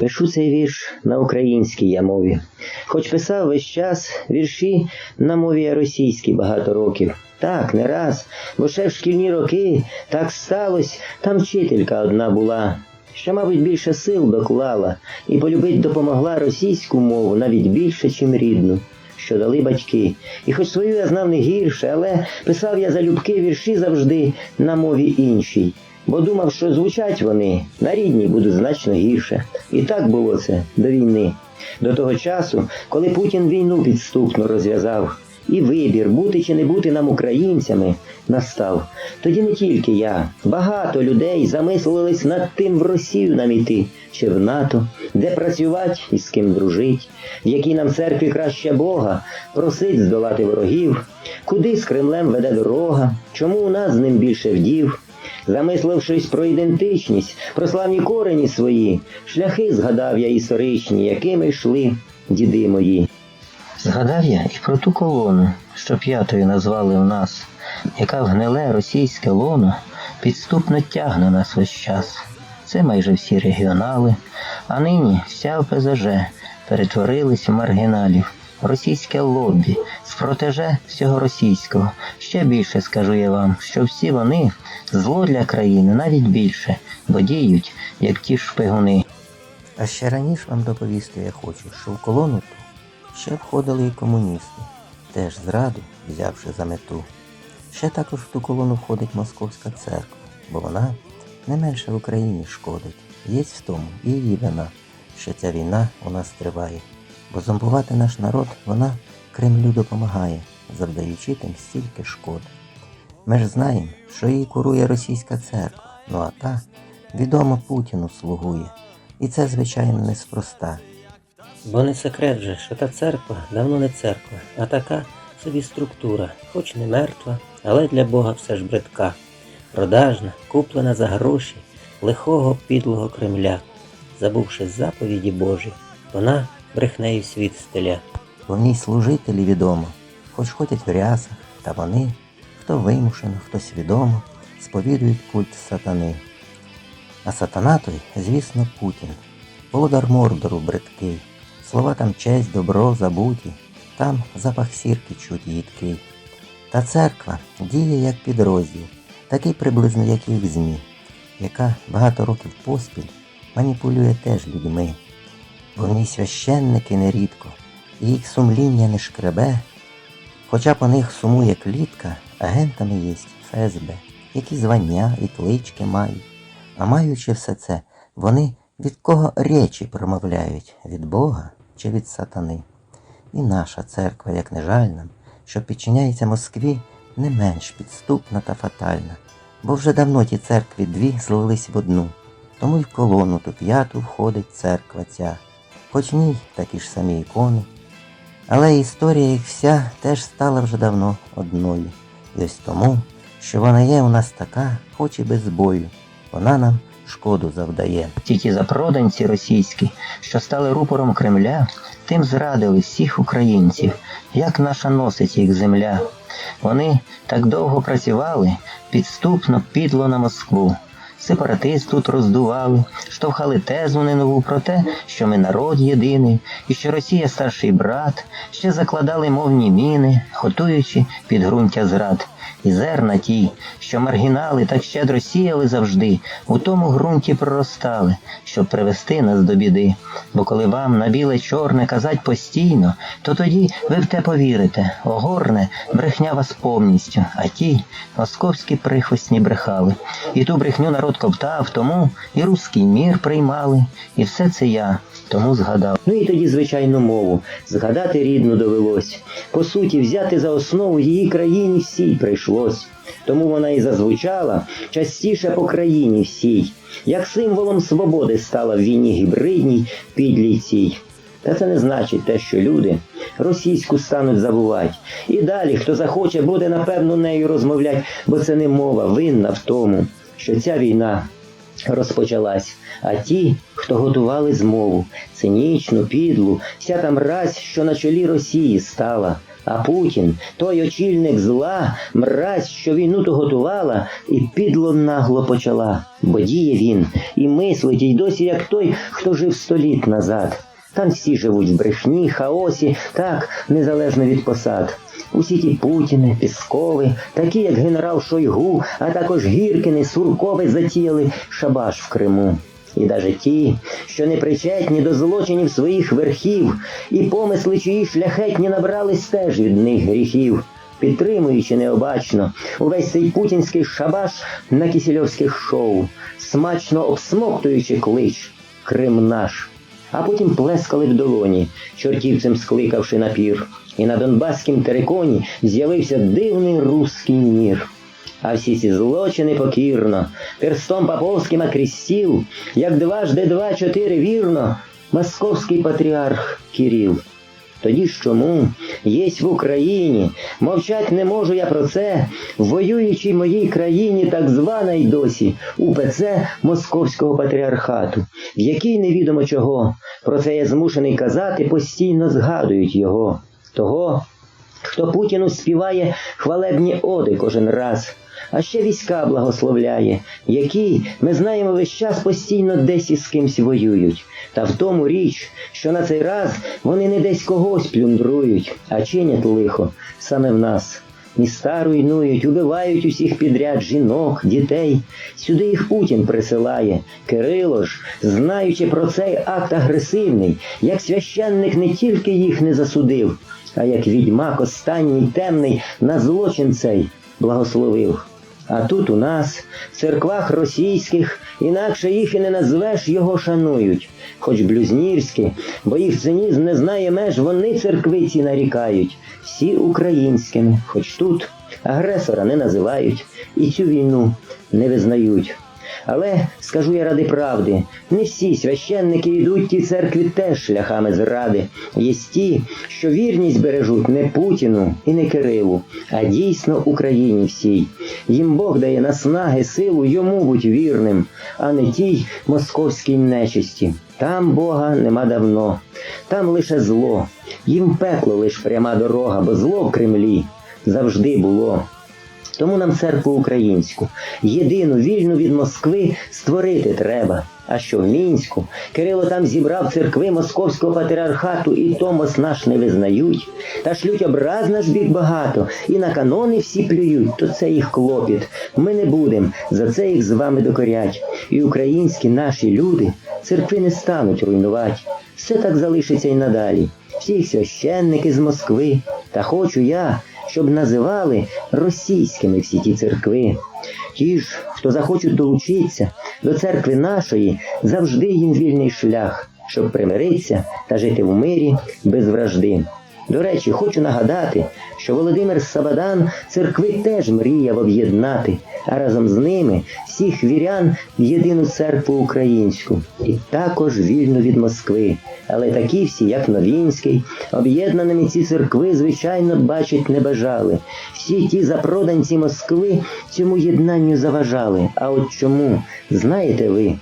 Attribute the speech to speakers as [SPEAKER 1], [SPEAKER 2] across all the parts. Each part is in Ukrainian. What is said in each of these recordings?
[SPEAKER 1] Пишу цей вірш на українській я мові. Хоч писав весь час вірші на мові російській багато років. Так, не раз, бо ще в шкільні роки так сталося, там вчителька одна була, що, мабуть, більше сил доклала і полюбить допомогла російську мову навіть більше, чим рідну, що дали батьки. І хоч свою я знав не гірше, але писав я залюбки вірші завжди на мові іншій бо думав, що звучать вони на рідній будуть значно гірше. І так було це до війни, до того часу, коли Путін війну підступно розв'язав. І вибір, бути чи не бути нам українцями, настав. Тоді не тільки я, багато людей замислились над тим в Росію нам іти, чи в НАТО, де працювати і з ким дружить, в якій нам церкві краще Бога, просить здолати ворогів, куди з Кремлем веде дорога, чому у нас з ним більше вдів. Замислившись про ідентичність, про славні корені свої, шляхи згадав я історичні, якими йшли діди мої. Згадав я і про ту колону, що п'ятою назвали в нас, яка в гниле російське лоно підступно тягне нас весь час. Це майже всі регіонали, а нині вся ОПЗЖ перетворились в маргіналів. Російське лобі, з протеже всього російського. Ще більше скажу я вам, що всі вони зло для країни навіть більше, бо діють, як ті шпигуни.
[SPEAKER 2] А ще раніше вам доповісти я хочу, що в колону ту ще входили і комуністи, теж зраду взявши за мету. Ще також в ту колону входить Московська церква, бо вона не менше в Україні шкодить. Є в тому і її вина, що ця війна у нас триває. Бо зомбувати наш народ вона Кремлю допомагає, завдаючи тим стільки шкод. Ми ж знаємо, що її курує російська церква, ну а та відомо Путіну слугує. І це, звичайно, неспроста.
[SPEAKER 3] Бо не секрет же, що та церква давно не церква, а така собі структура, хоч не мертва, але для Бога все ж бридка, продажна, куплена за гроші лихого підлого Кремля, забувши заповіді Божі, вона брехнею світ стеля.
[SPEAKER 2] Бо в ній служителі відомо, хоч ходять в рясах, та вони, хто вимушено, хто свідомо, сповідують культ сатани. А сатана той, звісно, Путін, володар Мордору бридкий, слова там честь, добро, забуті, там запах сірки чуть їдкий. Та церква діє як підрозділ, такий приблизно, як їх ЗМІ, яка багато років поспіль маніпулює теж людьми. Бо в священники нерідко, і їх сумління не шкребе, хоча по них сумує клітка, агентами є ФСБ, які звання і клички мають. А маючи все це, вони від кого речі промовляють від Бога чи від сатани. І наша церква, як не жаль нам, що підчиняється Москві, не менш підступна та фатальна, бо вже давно ті церкві дві злились в одну, тому й в колону ту п'яту входить церква ця, хоч в ній такі ж самі ікони. Але історія їх вся теж стала вже давно одною. І ось тому, що вона є у нас така, хоч і без бою, вона нам шкоду завдає.
[SPEAKER 1] Тільки запроданці російські, що стали рупором Кремля, тим зрадили всіх українців, як наша носить їх земля. Вони так довго працювали, підступно підло на Москву. Сепаратист тут роздували, штовхали тезу не нову про те, що ми народ єдиний, і що Росія старший брат, ще закладали мовні міни, готуючи підґрунтя зрад. І зерна ті, що маргінали так щедро сіяли завжди, у тому ґрунті проростали, щоб привести нас до біди. Бо коли вам на біле чорне казать постійно, то тоді ви в те повірите, огорне брехня вас повністю, а ті московські прихвостні брехали. І ту брехню народ коптав, тому і руський мір приймали, і все це я тому згадав. Ну і тоді, звичайно, мову. Згадати рідну довелось. По суті, взяти за основу її країні всій прийшлось. Тому вона і зазвучала частіше по країні всій, як символом свободи стала в війні гібридній підлій. Та це не значить те, що люди російську стануть забувати. І далі, хто захоче, буде напевно нею розмовляти, бо це не мова винна в тому, що ця війна розпочалась. А ті, хто готували змову, цинічну, підлу, вся там мразь, що на чолі Росії стала, А Путін, той очільник зла, мразь, що війну то готувала, і підло нагло почала. Бо діє він і мислить, і досі як той, хто жив століт назад. Там всі живуть в брехні, хаосі, так, незалежно від посад. Усі ті Путіни, Піскови, такі як генерал Шойгу, а також Гіркини, Суркови затіяли шабаш в Криму. І навіть ті, що не причетні до злочинів своїх верхів, і помисли чиї шляхетні набрались теж від них гріхів, підтримуючи необачно увесь цей путінський шабаш на кісільовських шоу, смачно обсмоктуючи клич Крим наш. А потім плескали в долоні, чортівцем скликавши напір, і на Донбаськім териконі з'явився дивний руський мір. А всі ці злочини покірно, перстом поповським окрестил, як дважди два чотири вірно, московський патріарх Кирил. Тоді ж чому єсть в Україні, мовчать не можу я про це, в воюючій моїй країні, так звана й досі, УПЦ Московського патріархату, в якій невідомо чого, про це я змушений казати, постійно згадують його, того, хто Путіну співає хвалебні оди кожен раз, а ще війська благословляє, які, ми знаємо, весь час постійно десь із кимсь воюють. Та в тому річ, що на цей раз вони не десь когось плюндрують, а чинять лихо саме в нас. Міста руйнують, убивають усіх підряд жінок, дітей. Сюди їх Путін присилає. Кирило ж, знаючи про цей акт агресивний, як священник не тільки їх не засудив, а як відьмак останній темний на злочин цей благословив. А тут у нас, в церквах російських, інакше їх і не назвеш його шанують, хоч блюзнірські, бо їх цинізм не знає меж, вони церквиці нарікають, всі українськими, хоч тут агресора не називають і цю війну не визнають. Але скажу я ради правди, не всі священники йдуть ті церкві теж шляхами зради. Є ті, що вірність бережуть не Путіну і не Кирилу, а дійсно Україні всій. Їм Бог дає наснаги, силу йому будь вірним, а не тій московській нечисті. Там Бога нема давно, там лише зло, їм пекло лиш пряма дорога, бо зло в Кремлі завжди було. Тому нам церкву українську, єдину вільну від Москви, створити треба. А що в Мінську Кирило там зібрав церкви московського патріархату, і Томос наш не визнають, та шлють образ наш бік багато, і на канони всі плюють, то це їх клопіт. Ми не будем за це їх з вами докорять. І українські наші люди церкви не стануть руйнувати. Все так залишиться й надалі. Всі священники з Москви. Та хочу я, щоб називали російськими всі ті церкви. Ті ж, хто захочуть долучитися до церкви нашої, завжди їм вільний шлях, щоб примиритися та жити в мирі без вражди. До речі, хочу нагадати, що Володимир Сабадан церкви теж мріяв об'єднати, а разом з ними всіх вірян в єдину церкву українську, і також вільну від Москви. Але такі всі, як Новінський, об'єднаними ці церкви, звичайно, бачить не бажали. Всі ті запроданці Москви цьому єднанню заважали. А от чому, знаєте ви?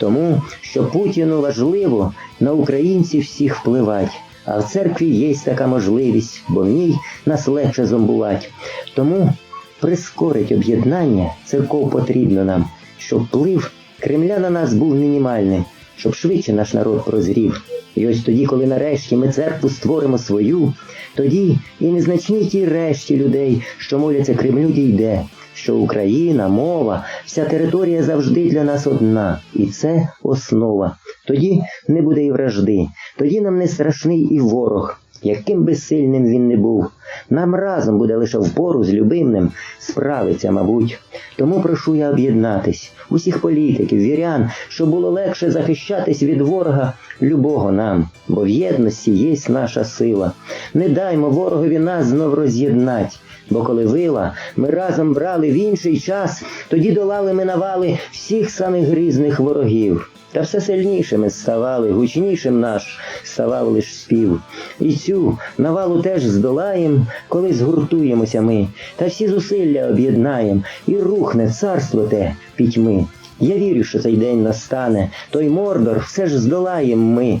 [SPEAKER 1] Тому, що Путіну важливо на українців всіх впливати. А в церкві є така можливість, бо в ній нас легше зомбувати. Тому прискорить об'єднання церков потрібно нам, щоб вплив Кремля на нас був мінімальний, щоб швидше наш народ прозрів. І ось тоді, коли нарешті ми церкву створимо свою, тоді і незначній тій решті людей, що моляться Кремлю, дійде, що Україна, мова, вся територія завжди для нас одна, і це основа. Тоді не буде і вражди, тоді нам не страшний і ворог, яким би сильним він не був. Нам разом буде лише впору з любимним справиться, мабуть. Тому прошу я об'єднатись, усіх політиків, вірян, щоб було легше захищатись від ворога любого нам, бо в єдності є наша сила. Не даймо ворогові нас знов роз'єднать. Бо коли вила ми разом брали в інший час, тоді долали ми навали всіх самих грізних ворогів. Та все сильнішими ставали, гучнішим наш ставав лиш спів. І цю навалу теж здолаєм, коли згуртуємося ми, та всі зусилля об'єднаєм, і рухне царство те пітьми. Я вірю, що цей день настане, той мордор все ж здолаєм ми.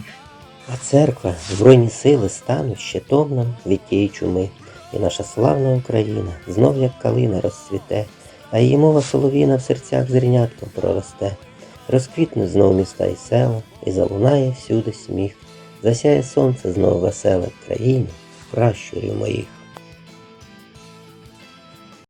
[SPEAKER 3] А церква, збройні сили стануть щитом нам від тієї чуми.
[SPEAKER 2] і наша славна Україна знов як калина розцвіте, а її мова солов'їна в серцях зернятком проросте. Розквітнуть знов міста і села, і залунає всюди сміх. Засяє сонце знов веселе в країні, пращурів моїх.